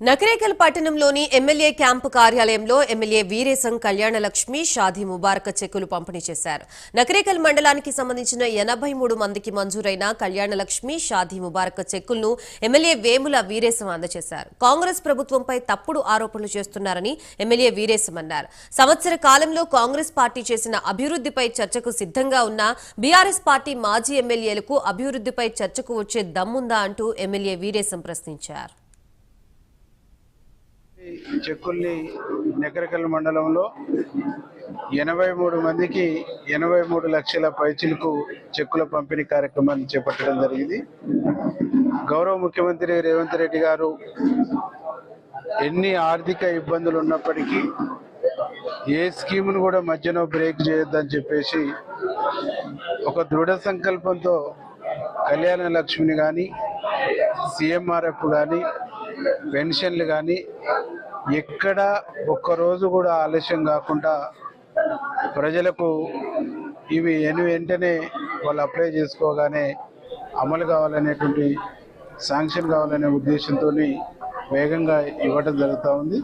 నకరేకల్ పట్టణంలోని MLA camp కార్యాలయంలో MLA Veeresham Kalyana Lakshmi Shaadi Mubarak చెక్కులు పంపిణీ చేశారు. నకరేకల్ మండలానికి సంబంధించిన ఎనభై మూడు మందికి మంజూరైన కళ్యాణలక్ష్మి షాదీ ముబారక చెక్కులను ఎమ్మెల్యే వేముల వీరేశం అందజేశారు. కాంగ్రెస్ ప్రభుత్వంపై తప్పుడు ఆరోపణలు చేస్తున్నారని ఎమ్మెల్యే వీరేశం అన్నారు. సంవత్సర కాలంలో కాంగ్రెస్ పార్టీ చేసిన అభివృద్ధిపై చర్చకు సిద్ధంగా ఉన్న బీఆర్ఎస్ పార్టీ మాజీ ఎమ్మెల్యేలకు అభివృద్ధిపై చర్చకు వచ్చే దమ్ముందా అంటూ ఎమ్మెల్యే వీరేశం ప్రశ్నించారు. చెక్కుల్లి చెక్కుల్ని నెకరకల్ మండలంలో ఎనభై మూడు మందికి ఎనభై మూడు లక్షల పైచులకు చెక్కుల పంపిణీ కార్యక్రమాన్ని చేపట్టడం జరిగింది. గౌరవ ముఖ్యమంత్రి రేవంత్ రెడ్డి గారు ఎన్ని ఆర్థిక ఇబ్బందులు ఉన్నప్పటికీ ఏ స్కీమును కూడా మధ్యలో బ్రేక్ చేయొద్దని చెప్పేసి ఒక దృఢ సంకల్పంతో కళ్యాణ లక్ష్మిని కానీ సిఎంఆర్ఎఫ్ కానీ పెన్షన్లు కానీ ఎక్కడ ఒక్కరోజు కూడా ఆలస్యం కాకుండా ప్రజలకు ఇవి ఎన్ని వెంటనే వాళ్ళు అప్లై చేసుకోగానే అమలు కావాలనేటువంటి శాంక్షన్ కావాలనే ఉద్దేశంతో వేగంగా ఇవ్వడం జరుగుతూ ఉంది.